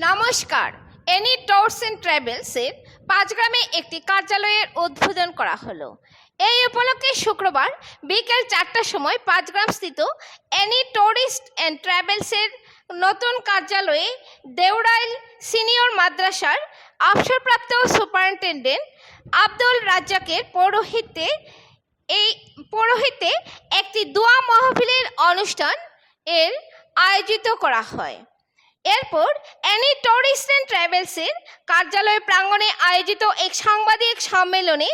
নমস্কার। Annie tours and ট্রাভেলসের পাঁচগ্রামে একটি কার্যালয়ের উদ্বোধন করা হলো। এই উপলক্ষে শুক্রবার বিকেল চারটার সময় পাঁচগ্রাম স্থিত এনি ট্যুরিস্ট অ্যান্ড ট্রাভেলসের নতুন কার্যালয়ে দেউড়াইল সিনিয়র মাদ্রাসার অবসরপ্রাপ্ত সুপারিনটেন্ডেন্ট আব্দুল রাজ্জাকের পৌরোহিত্যে এই পৌরোহিত্যে একটি দোয়া মাহফিলের অনুষ্ঠান এর আয়োজিত করা হয়। এরপর অ্যানি টরিস্ট অ্যান্ড ট্রাভেলসের কার্যালয় প্রাঙ্গণে আয়োজিত এক সাংবাদিক সম্মেলনে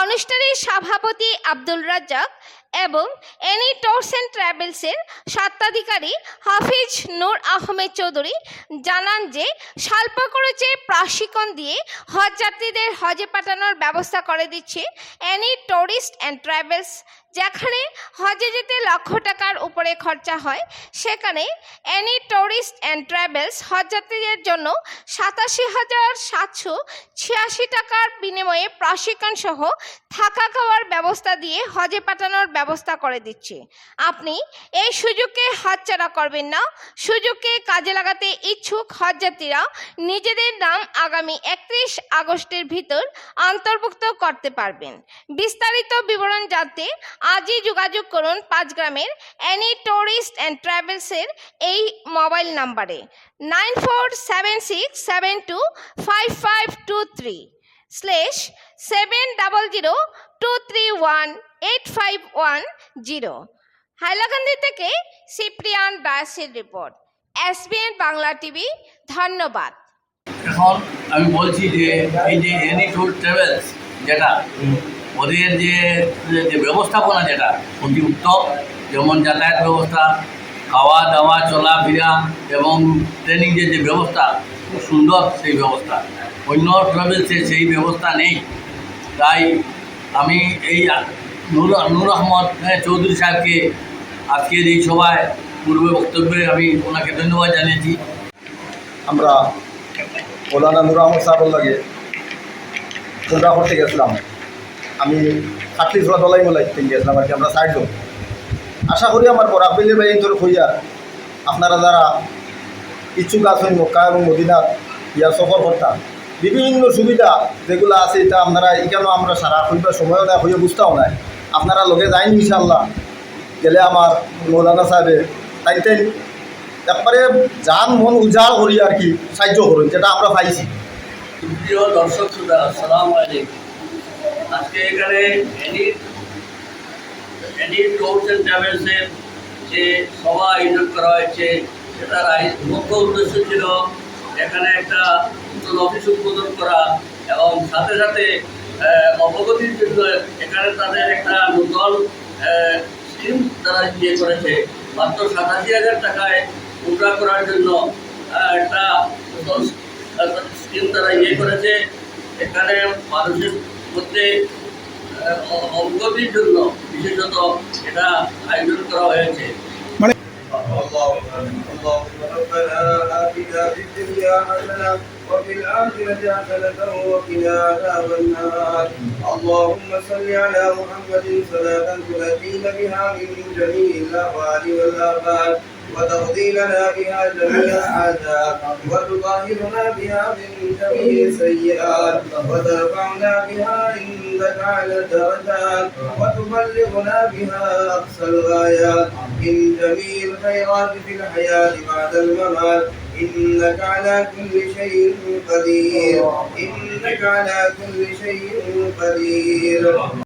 অনুষ্ঠানের সভাপতি আব্দুল রাজ্জাক এবং অ্যানি ট্যুরস অ্যান্ড ট্রাভেলসের স্বত্বাধিকারী হাফিজ নূর আহমেদ চৌধুরী জানান যে, স্বল্প খরচে প্রশিক্ষণ দিয়ে হজ যাত্রীদের হজে পাঠানোর ব্যবস্থা করে দিচ্ছে অ্যানি ট্যুরিস্ট অ্যান্ড ট্রাভেলস, যেখানে হজে যেতে লক্ষ টাকার উপরে খরচা হয়। সেখানে অ্যানি ট্যুরিস্ট অ্যান্ড ট্রাভেলস হজযাত্রীদের জন্য সাতাশি হাজার সাতশো ছিয়াশি টাকার বিনিময়ে প্রশিক্ষণ সহ থাকা খাওয়ার ব্যবস্থা দিয়ে হজে পাঠানোর ব্যবস্থা করে দিচ্ছে। আপনি এই সুযোগকে হাতছাড়া করবেন না। সুযোগকে কাজে লাগাতে ইচ্ছুক হজযাত্রীরা নিজেদের নাম আগামী একত্রিশ আগস্টের ভিতর অন্তর্ভুক্ত করতে পারবেন। বিস্তারিত বিবরণ জানতে আজই যোগাযোগ করুন পাঁচগ্রামের অ্যানি ট্যুরিস্ট অ্যান্ড ট্রাভেলসের এই মোবাইল নাম্বারে। Nine four seven six seven two five five two three slash seven double zero two three one eight five one zero Hailakandi থেকে সিপ্রিয়ান দাসের রিপোর্ট এসবিএন বাংলা টিভি ধন্যবাদ। এখন আমি বলছি যে, এই যে এনি ট্যুর ট্রাভেলস যেটা, ওদের যে ব্যবস্থাপনা যেটা, অতি উত্তম, যেমন যাতায়াত ব্যবস্থা খাওয়া দাওয়া চলাফেরা এবং ট্রেনিংয়ের যে ব্যবস্থা খুব সুন্দর সেই ব্যবস্থা। অন্য ট্রাভেলসে সেই ব্যবস্থা নেই। তাই আমি এই নূর নূর আহমদ হ্যাঁ, চৌধুরী সাহেবকে আজকের এই সভায় পূর্বে বক্তব্যে আমি ওনাকে ধন্যবাদ জানিয়েছি। আমরা মৌলানা নুর আহমদ সাহেবের লাগে তোমরা করতে গেছিলাম। আমি খাটলি ছোড়া দলাই মলাই থেকে গেছিলাম আর কি আমরা সাইড আশা করি আমার বরাকবিলের বাই তোর হইয়া আপনারা যারা ইচ্ছুক আছেন মক্কা এবং মদিনার ইয়া সফর করতাম বিভিন্ন সুবিধা যেগুলো আছে এটা আপনারা এখানেও আমরা সারা হইবার সময়ও নাই হইয়া বুঝতেও নাই। আপনারা লগে যাইন ইনশাল্লাহ গেলে আমার মৌলানা সাহেবে তাই তাই একবারে যান মন উজাড় করি আর কি, সাহায্য করুন, যেটা আমরা পাইছি। প্রিয় দর্শক আজকে এখানে ট্যুরস অ্যান্ড ট্রাভেলসের যে সভা আয়োজন করা হয়েছে সেটার মুখ্য উদ্দেশ্য ছিল এখানে একটা নতুন অফিস উদ্বোধন করা এবং সাথে সাথে অবগতির জন্য এখানে তাদের একটা নতুন স্কিম তারা ইয়ে করেছে। মাত্র সাতাশি হাজার টাকায় উদ্রা করার জন্য একটা নতুন স্কিম তারা ইয়ে করেছে। এখানে মানুষের মধ্যে আহ, অ- অবগতির জন্য বিশেষত এটা আয়োজন করা হয়েছে اللهم ربنا آتنا في الدنيا حسنة وفي الآخرة حسنة وقنا عذاب النار اللهم صل على محمد صلاة تنجينا بها من جميع الأهوال والآفات وتقضي لنا بها جميع الحاجات وتطهرنا بها من جميع السيئات وترفعنا بها عندك على الدرجات وتبلغنا بها أقصى الغايات. من جميع الخيرات في الحياة بعد الممات إنك على كل شيء قدير. إنك على كل شيء قدير.